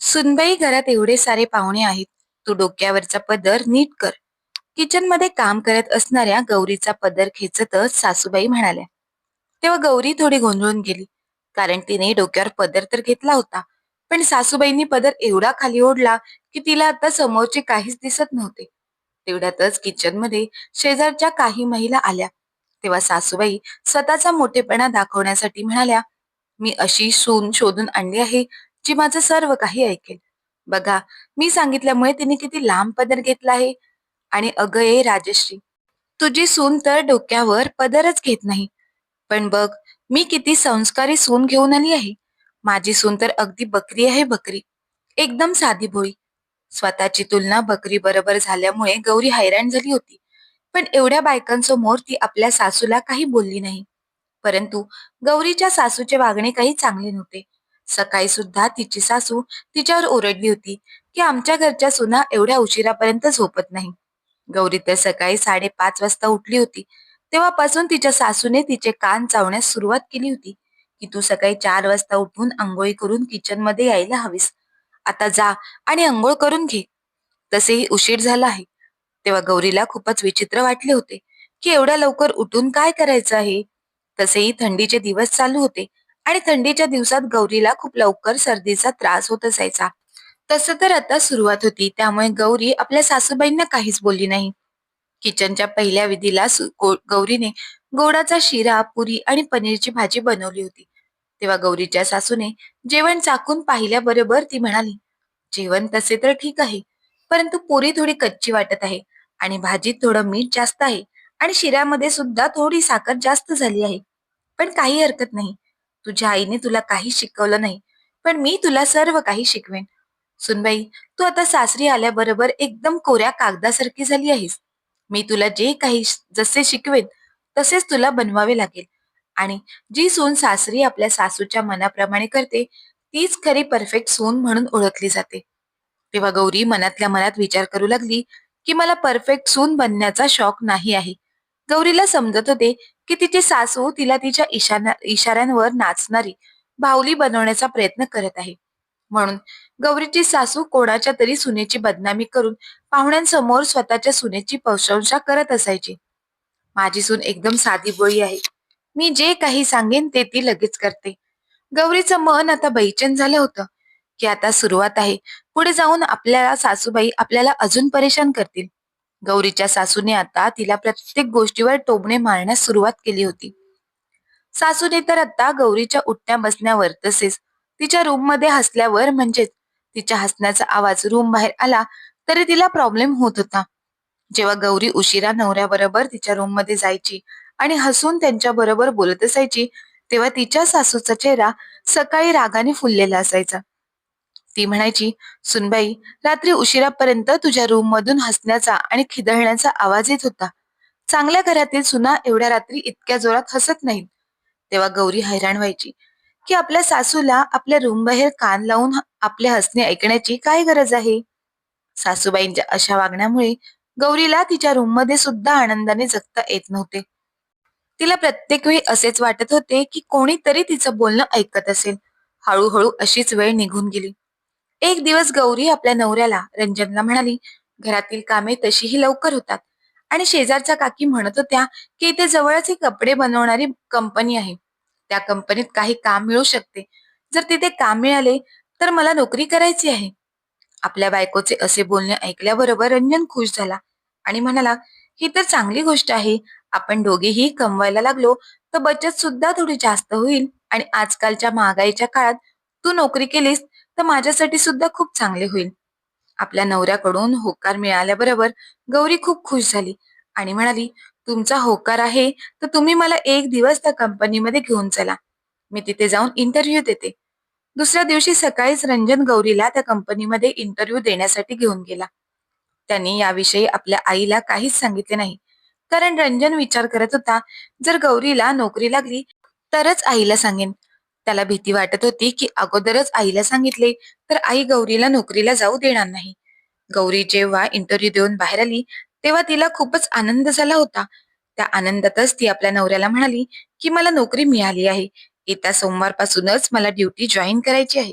सुनबाई घरात एवढे सारे पाहुणे आहेत. तू डोक्यावरचा पदर नीट कर. किचनमध्ये काम करत असणाऱ्या गौरीचा पदर खेचतच सासूबाई म्हणाल्या. तेव्हा गौरी थोडी गोंधळून गेली. कारण तिने डोक्यावर पदर तर घेतला होता. पण सासूबाईंनी पदर एवढा खाली ओढला की तिला आता समोरचे काहीच दिसत नव्हते. तेवढ्यातच किचनमध्ये शेजारच्या काही महिला आल्या. तेव्हा सासूबाई स्वतःचा मोठेपणा दाखवण्यासाठी म्हणाल्या मी अशी सून शोधून आणली आहे. जी माझं सर्व काही ऐकेल. बघा मी सांगितल्यामुळे तिने किती लांब पदर घेतला आहे. आणि अगं ए राजश्री तुझी सून तर डोक्यावर पदरच घेत नाही. पण बघ मी किती संस्कारी सून घेऊन आली आहे. माझी सून तर अगदी बकरी आहे बकरी. एकदम साधी भोळी. स्वतःची तुलना बकरी बरोबर झाल्यामुळे गौरी हैराण झाली होती. पण एवढ्या बायकांसमोर ती आपल्या सासूला काही बोलली नाही. परंतु गौरीच्या सासूचे वागणे काही चांगले नव्हते. सकाळी सुद्धा तिची सासू तिच्यावर ओरडली होती की आमच्या घरच्या सुना एवढ्या उशिरापर्यंत झोपत नाही. गौरी तर सकाळी साडेपाच वाजता उठली होती. तेव्हापासून तिच्या सासूने तिचे कान चावण्यास सुरुवात केली होती की तू सकाळी चार वाजता उठून आंघोळी करून किचनमध्ये यायला हवीस. आता जा आणि आंघोळ करून घे. तसेही उशीर झाला आहे. तेव्हा गौरीला खूपच विचित्र वाटले होते की एवढ्या लवकर उठून काय करायचं आहे? तसेही थंडीचे दिवस चालू होते. आणि थंडीच्या दिवसात गौरीला खूप लवकर सर्दीचा त्रास होत असायचा. तसं तर आता सुरुवात होती त्यामुळे गौरी आपल्या सासूबाईंना काहीच बोलली नाही. किचनच्या पहिल्या विधीला गौरीने गोडाचा शिरा पुरी आणि पनीरची भाजी बनवली होती. तेव्हा गौरीच्या सासूने जेवण चाकून पाहिल्याबरोबर ती म्हणाली जेवण तसे तर ठीक आहे परंतु पुरी थोडी कच्ची वाटत आहे आणि भाजीत थोडं मीठ जास्त आहे आणि शिऱ्यामध्ये सुद्धा थोडी साखर जास्त झाली आहे. पण काही हरकत नाही तुझ्या आईने तुला काही शिकवलं नाही पण मी तुला सर्व काही शिकवेन. सुनबाई तू आता सासरी आल्याबरोबर एकदम कोऱ्या कागदासारखी झाली आहेस. मी तुला जे काही जसे शिकवेन तसेच तुला बनवावे लागेल. आणि जी सून सासरी आपल्या सासूच्या मनाप्रमाणे करते तीच खरी परफेक्ट सून म्हणून ओळखली जाते. तेव्हा गौरी मनातल्या मनात विचार करू लागली की मला परफेक्ट सून बनण्याचा शौक नाही आहे. गौरीला समजत होते की तिची सासू तिला तिच्या इशारा इशाऱ्यांवर नाचणारी बाहुली बनवण्याचा प्रयत्न करत आहे. म्हणून गौरीची सासू कोणाच्या तरी सुनेची बदनामी करून पाहुण्यांसमोर स्वतःच्या सुनेची प्रशंसा करत असायची. माझी सून एकदम साधी बोळी आहे. मी जे काही सांगेन ते ती लगेच करते. गौरीचं मन आता बैचन झालं होतं की आता सुरुवात आहे. पुढे जाऊन आपल्याला सासूबाई आपल्याला अजून परेशान करतील. गौरीच्या सासूने आता तिला प्रत्येक गोष्टीवर टोबणे मारण्यास सुरुवात केली होती. सासूने तर आता गौरीच्या उठण्या बसण्यावर तसेच तिच्या रूममध्ये हसल्यावर म्हणजेच तिच्या हसण्याचा आवाज रूम बाहेर आला तरी तिला प्रॉब्लेम होत होता. जेव्हा गौरी उशिरा नवऱ्याबरोबर तिच्या रूममध्ये जायची आणि हसून त्यांच्या बरोबर बोलत असायची तेव्हा तिच्या सासूचा चेहरा सकाळी रागाने फुललेला असायचा. ती म्हणायची सुनबाई रात्री उशिरापर्यंत तुझ्या रूम मधून हसण्याचा आणि खिदळण्याचा आवाज येत होता. चांगल्या घरातील सुना एवढ्या रात्री इतक्या जोरात हसत नाहीत. तेव्हा गौरी हैराण व्हायची की आपल्या सासूला आपल्या रूम बाहेर कान लावून आपले हसणे ऐकण्याची काय गरज आहे? सासूबाईंच्या अशा वागण्यामुळे गौरीला तिच्या रूममध्ये सुद्धा आनंदाने जगता येत नव्हते. तिला प्रत्येक वेळी असेच वाटत होते की कोणीतरी तिचं बोलणं ऐकत असेल. हळूहळू अशीच वेळ निघून गेली. एक दिवस गौरी आपल्या नवऱ्याला रंजनला म्हणाली घरातील कामे तशीही लवकर होतात. आणि शेजारच्या काकी म्हणत होत्या की इथे जवळच ही कपडे बनवणारी कंपनी आहे. त्या कंपनीत काही काम मिळू शकते. जर तिथे काम मिळाले तर मला नोकरी करायची आहे. आपल्या बायकोचे असे बोलणे ऐकल्याबरोबर रंजन खुश झाला आणि म्हणाला ही तर चांगली गोष्ट आहे. आपण दोघेही कमवायला लागलो तर बचत सुद्धा थोडी जास्त होईल आणि आजकालच्या महागाईच्या काळात तू नोकरी केलीस तर माझ्यासाठी सुद्धा खूप चांगले होईल. आपल्या नवऱ्याकडून होकार मिळाल्याबरोबर गौरी खूप खुश झाली आणि म्हणाली तुमचा होकार आहे तर तुम्ही मला एक दिवस त्या कंपनीमध्ये घेऊन चला. मी तिथे जाऊन इंटरव्ह्यू देते. दुसऱ्या दिवशी सकाळीच रंजन गौरीला त्या कंपनीमध्ये इंटरव्ह्यू देण्यासाठी घेऊन गेला. त्यांनी याविषयी आपल्या आईला काहीच सांगितले नाही. कारण रंजन विचार करत होता जर गौरीला नोकरी लागली तरच आईला सांगेन. त्याला भीती वाटत होती की अगोदरच आईला सांगितले तर आई गौरीला नोकरीला जाऊ देणार नाही. गौरी जेव्हा इंटरव्ह्यू देऊन बाहेर आली तेव्हा तिला खूपच आनंद झाला होता. त्या आनंदातच ती आपल्या नवऱ्याला म्हणाली की मला नोकरी मिळाली आहे. येत्या सोमवारपासूनच मला ड्युटी जॉईन करायची आहे.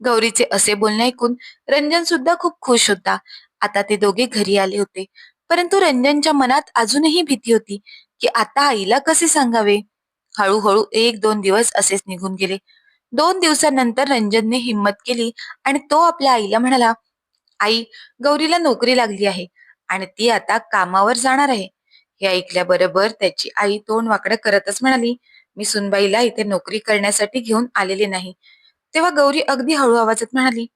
गौरीचे असे बोलणे ऐकून रंजन सुद्धा खूप खुश होता. आता ते दोघे घरी आले होते. परंतु रंजनच्या मनात अजूनही भीती होती की आता आईला कसे सांगावे? हळूहळू एक दोन दिवस असेच निघून गेले. दोन दिवसांनंतर रंजनने हिंमत केली आणि तो आपल्या आईला म्हणाला आई गौरीला नोकरी लागली आहे आणि ती आता कामावर जाणार आहे. हे ऐकल्याबरोबर त्याची आई तोंड वाकडं करतच म्हणाली मी सुनबाईला इथे नोकरी करण्यासाठी घेऊन आलेले नाही. तेव्हा गौरी अगदी हळू आवाजात म्हणाली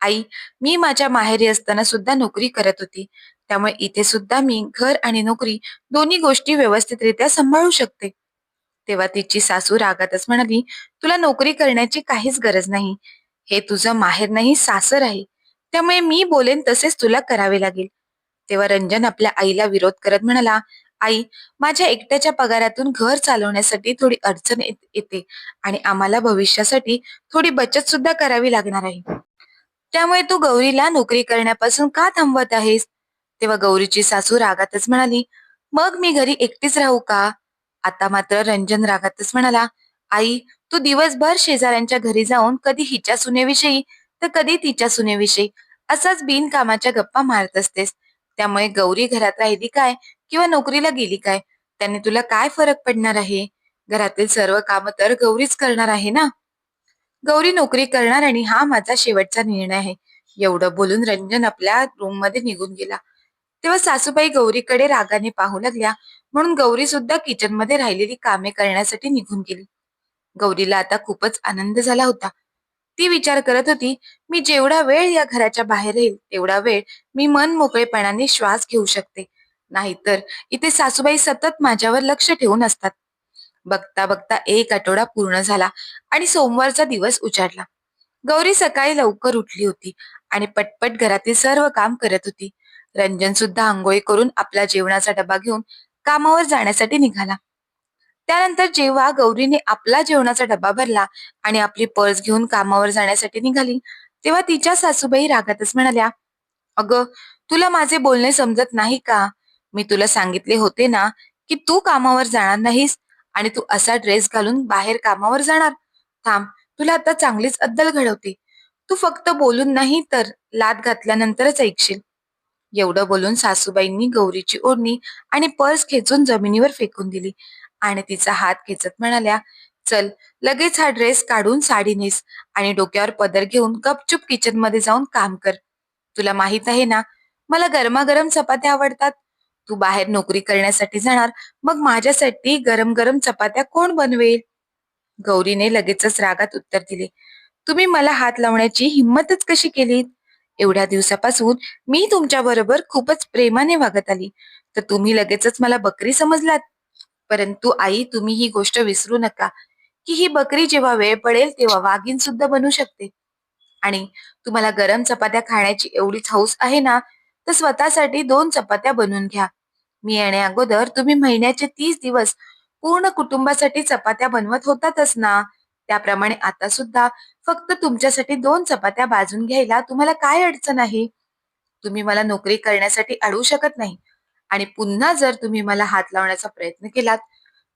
आई मी माझ्या माहेरी असताना सुद्धा नोकरी करत होती. त्यामुळे इथे सुद्धा मी घर आणि नोकरी दोन्ही गोष्टी व्यवस्थितरित्या सांभाळू शकते. तेव्हा तिची सासू रागातच म्हणाली तुला नोकरी करण्याची काहीच गरज नाही. हे तुझं माहेर नाही सासर आहे. त्यामुळे मी बोलेन तसेच तुला करावे लागेल. तेव्हा रंजन आपल्या आईला विरोध करत म्हणाला आई माझ्या एकट्याच्या पगारातून घर चालवण्यासाठी थोडी अडचण येते आणि आम्हाला भविष्यासाठी थोडी बचत सुद्धा करावी लागणार आहे. त्यामुळे तू गौरीला नोकरी करण्यापासून का थांबवत आहेस? तेव्हा गौरीची सासू रागातच म्हणाली मग मी घरी एकटीच राहू का? आता मात्र रंजन रागातच म्हणाला आई तू दिवसभर शेजाऱ्यांच्या घरी जाऊन कधी हिच्या सुनेविषयी तर कधी तिच्या सुनेविषयी असाच बिनकामाच्या गप्पा मारत असतेस. त्यामुळे गौरी घरात राहिली काय किंवा नोकरीला गेली काय? त्याने तुला काय फरक पडणार आहे? घरातील सर्व काम तर गौरीच करणार आहे ना? गौरी नोकरी करणार आणि हा माझा शेवटचा निर्णय आहे. एवढं बोलून रंजन आपल्या रूममध्ये निघून गेला. तेव्हा सासूबाई गौरीकडे रागाने पाहू लागल्या. म्हणून गौरी सुद्धा किचनमध्ये राहिलेली कामे करण्यासाठी निघून गेली. गौरीला आता खूपच आनंद झाला होता. ती विचार करत होती मी जेवढा वेळ या घराच्या बाहेर येईल तेवढा वेळ मी मन मोकळेपणाने श्वास घेऊ शकते. नाहीतर इथे सासूबाई सतत माझ्यावर लक्ष ठेवून असतात. बघता बघता एक आठवडा पूर्ण झाला आणि सोमवारचा दिवस उजाडला. गौरी सकाळी लवकर उठली होती आणि पटपट घरातील सर्व काम करत होती. रंजन सुद्धा आंघोळी करून आपला जेवणाचा डबा घेऊन कामावर जाण्यासाठी निघाला. त्यानंतर जेव्हा गौरीने आपला जेवणाचा डबा भरला आणि आपली पर्स घेऊन कामावर जाण्यासाठी निघाली तेव्हा तिच्या सासूबाई रागातच म्हणाल्या अगं तुला माझे बोलणे समजत नाही का? मी तुला सांगितले होते ना की तू कामावर जाणार नाहीस आणि तू असा ड्रेस घालून बाहेर कामावर जाणार. थांब तुला आता चांगलीच अद्दल घडवते. तू फक्त बोलून नाही तर लात घातल्यानंतरच ऐकशील. एवढं बोलून सासूबाईंनी गौरीची ओढणी आणि पर्स खेचून जमिनीवर फेकून दिली. आणि तिचा हात खेचत म्हणाल्या चल लगेच हा ड्रेस काढून साडी नेस आणि डोक्यावर पदर घेऊन गपचूप किचनमध्ये जाऊन काम कर. तुला माहीत आहे ना मला गरमागरम चपात्या आवडतात. तू बाहेर नोकरी करण्यासाठी जाणार मग माझ्यासाठी गरम गरम चपात्या कोण बनवेल? गौरीने लगेचच रागात उत्तर दिले तुम्ही मला हात लावण्याची हिंमतच कशी केलीत? एवढ्या दिवसापासून मी तुमच्या बरोबर खूपच प्रेमाने वागत आली. तर तुम्ही लगेचच मला बकरी समजलात. परंतु आई तुम्ही ही गोष्ट विसरू नका की ही बकरी जेव्हा वेळ पडेल तेव्हा वाघीण सुद्धा बनू शकते. आणि तुम्हाला गरम चपात्या खाण्याची एवढीच हौस आहे ना तर स्वतःसाठी दोन चपात्या बनवून घ्या. मी येण्या अगोदर तुम्ही महिन्याचे तीस दिवस पूर्ण कुटुंबासाठी चपात्या बनवत होतातच ना. त्याप्रमाणे आता सुद्धा फक्त तुमच्यासाठी दोन चपात्या भाजून घ्यायला तुम्हाला काय अडचण आहे? तुम्ही मला नोकरी करण्यासाठी अडवू शकत नाही. आणि पुन्हा जर तुम्ही मला हात लावण्याचा प्रयत्न केलात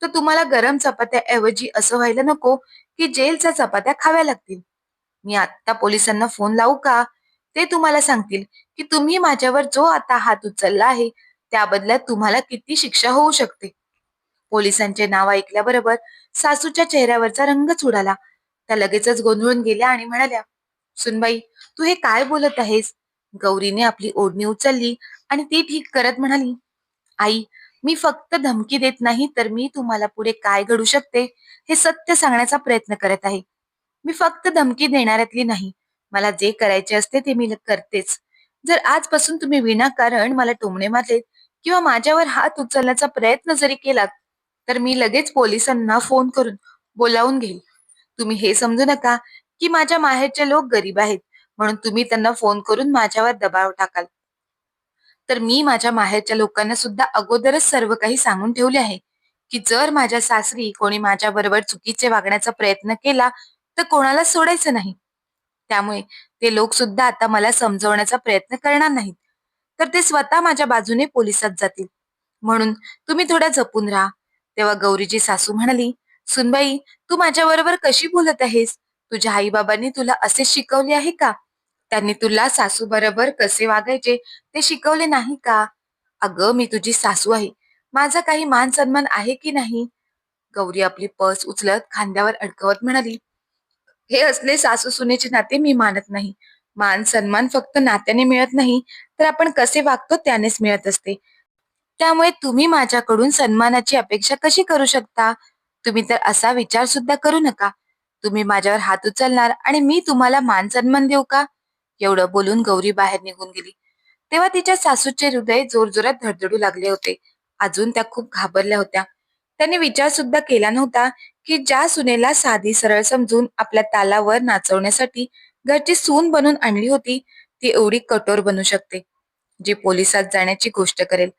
तर तुम्हाला गरम चपात्या ऐवजी असं व्हायला नको की जेलच्या चपात्या खाव्या लागतील. मी आत्ता पोलिसांना फोन लावू का? ते तुम्हाला सांगतील की तुम्ही माझ्यावर जो आता हात उचलला आहे त्या बदल्यात तुम्हाला किती शिक्षा होऊ शकते. पोलिसांचे नाव ऐकल्याबरोबर सासूच्या चेहऱ्यावरचा रंगच उडाला त्या लगेचच गोंधळून गेल्या आणि म्हणाल्या सुनबाई तू हे काय बोलत आहेस? गौरीने आपली ओढणी उचलली आणि ती ठीक करत म्हणाली आई मी फक्त धमकी देत नाही तर मी तुम्हाला पुढे काय घडू शकते हे सत्य सांगण्याचा प्रयत्न करत आहे. मी फक्त धमकी देणाऱ्यातली नाही. मला जे करायचे असते ते मी करतेच. जर आजपासून तुम्ही विनाकारण मला टोमणे मारलेत किंवा माझ्यावर हात उचलण्याचा प्रयत्न जरी केलात तर मी लगेच पोलिसांना फोन करून बोलावून घेईल तुम्ही हे समजू नका की माझ्या माहेरचे लोक गरीब आहेत म्हणून तुम्ही त्यांना फोन करून माझ्यावर दबाव टाकाल. तर मी माझ्या माहेरच्या लोकांना सुद्धा अगोदरच सर्व काही सांगून ठेवले आहे की जर माझ्या सासरी कोणी माझ्या बरोबर चुकीचे वागण्याचा प्रयत्न केला तर कोणाला सोडायचं नाही. त्यामुळे ते लोक सुद्धा आता मला समजवण्याचा प्रयत्न करणार नाहीत. तर ते स्वतः माझ्या बाजूने पोलिसात जातील. म्हणून तुम्ही थोडा जपून राहा. तेव्हा गौरीची सासू म्हणाली सुनबाई तू माझ्याबरोबर कशी बोलत आहेस? तुझ्या आईबाबांनी तुला असे शिकवले आहे का? त्यांनी तुला सासू बरोबर कसे वागायचे ते शिकवले नाही का? अगं मी तुझी सासू आहे. माझा काही मान सन्मान आहे की नाही? गौरी आपली पर्स उचलत खांद्यावर अडकवत म्हणाली हे असले सासू सुनेचे नाते मी मानत नाही. मान सन्मान फक्त नात्याने मिळत नाही तर आपण कसे वागतो त्यानेच मिळत असते. त्यामुळे तुम्ही माझ्याकडून सन्मानाची अपेक्षा कशी करू शकता? तुम्ही तर असा विचार सुद्धा करू नका. तुम्ही माझ्यावर हात उचलणार आणि मी तुम्हाला मान सन्मान देऊ का? एवढं बोलून गौरी बाहेर निघून गेली. तेव्हा तिच्या सासूचे हृदय जोरजोरात धडधडू लागले होते. अजून त्या खूप घाबरल्या होत्या. त्यांनी विचार सुद्धा केला नव्हता की ज्या सुनेला साधी सरळ समजून आपल्या तालावर नाचवण्यासाठी घरची सून बनून आणली होती ती एवढी कठोर बनू शकते. जी पोलिसात जाण्याची गोष्ट करेल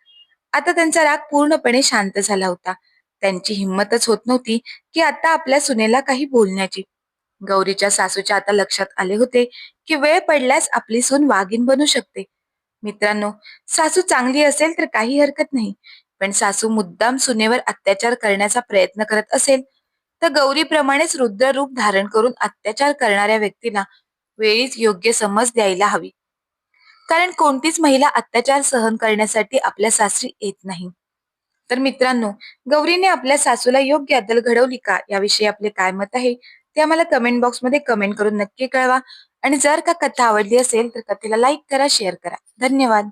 आता त्यांचा राग पूर्णपणे शांत झाला होता. त्यांची हिंमतच होत नव्हती की आता आपल्या सुनेला काही बोलण्याची. गौरीच्या सासूच्या आता लक्षात आले होते की वेळ पडल्यास आपली सून वाघीण बनू शकते. मित्रांनो सासू चांगली असेल तर काही हरकत नाही पण सासू मुद्दाम सुनेवर अत्याचार करण्याचा प्रयत्न करत असेल तर गौरीप्रमाणेच रुद्र रूप धारण करून अत्याचार करणाऱ्या व्यक्तीला वेळीच योग्य समज द्यायला हवी. कारण कोणतीच महिला अत्याचार सहन करण्यासाठी आपल्या सासरी येत नाही. तर मित्रांनो गौरीने आपल्या सासूला योग्य अदल घडवली का? याविषयी आपले काय मत आहे? ते आम्हाला कमेंट बॉक्समध्ये कमेंट करून नक्की कळवा. आणि जर का कथा आवडली असेल तर कथेला लाईक करा शेअर करा. धन्यवाद.